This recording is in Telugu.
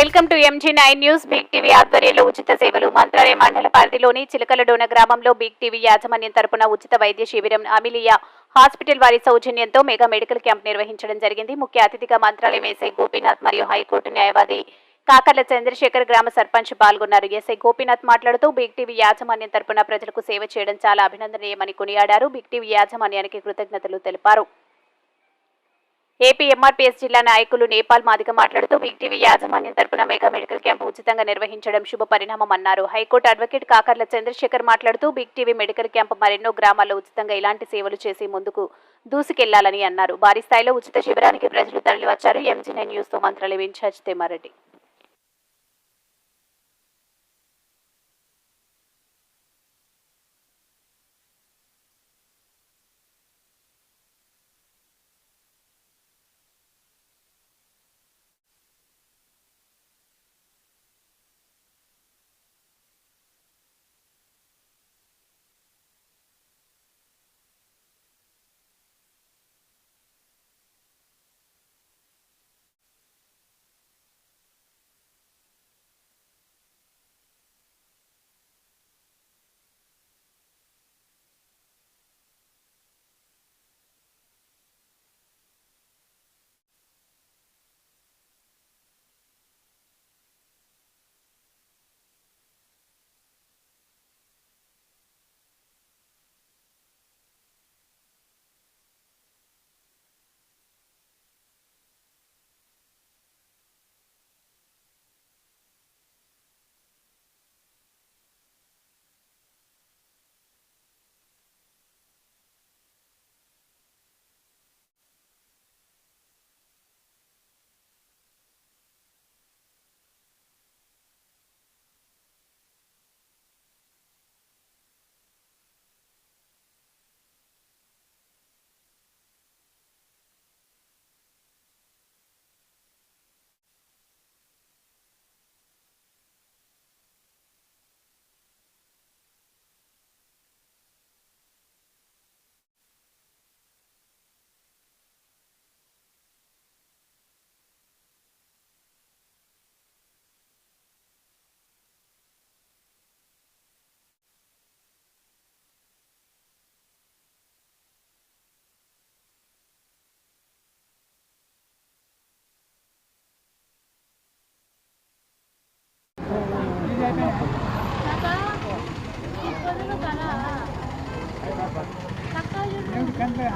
Welcome to MG nine news big TV ఆధ్వర్యంలో ఉచిత సేవలు మంత్రాలయ మండల పరిధిలోని చిలకలడోన గ్రామంలో బిగ్ టీవీ యాజమాన్యం తరపున ఉచిత వైద్య శిబిరం అమిలియా హాస్పిటల్ వారి సౌజన్యంతో మెగా మెడికల్ క్యాంప్ నిర్వహించడం జరిగింది. ముఖ్య అతిథిగా మంత్రాలయం ఎస్ఐ గోపీనాథ్ మరియు హైకోర్టు న్యాయవాది కాకర్ల చంద్రశేఖర్ గ్రామ సర్పంచ్ పాల్గొన్నారు. ఎస్ఐ గోపీనాథ్ మాట్లాడుతూ బిగ్ టీవీ యాజమాన్యం తరపున ప్రజలకు సేవ చేయడం చాలా అభినందనీయమని కొనియాడారు. బిగ్ టీవీ యాజమాన్యానికి కృతజ్ఞతలు తెలిపారు. ఏపీ ఎంఆర్పీఎస్ జిల్లా నాయకులు నేపాల్ మాదిగ మాట్లాడుతూ బిగ్ టీవీ యాజమాన్యం తరపున మెగా మెడికల్ క్యాంపు ఉచితంగా నిర్వహించడం శుభ పరిణామం అన్నారు. హైకోర్టు అడ్వకేట్ కాకర్ల చంద్రశేఖర్ మాట్లాడుతూ బిగ్ టీవీ మెడికల్ క్యాంపు మరెన్నో గ్రామాల్లో ఉచితంగా ఇలాంటి సేవలు చేసి ముందుకు దూసుకెళ్ళాలని అన్నారు. భారీ స్థాయిలో ఉచిత శిబిరానికి ప్రజలు తరలివచ్చారు. ఎంజీ నైన్ న్యూస్తో మంత్రాలయం ఇన్ఛార్జ్ తెమ్మారెడ్డి. నిజంగా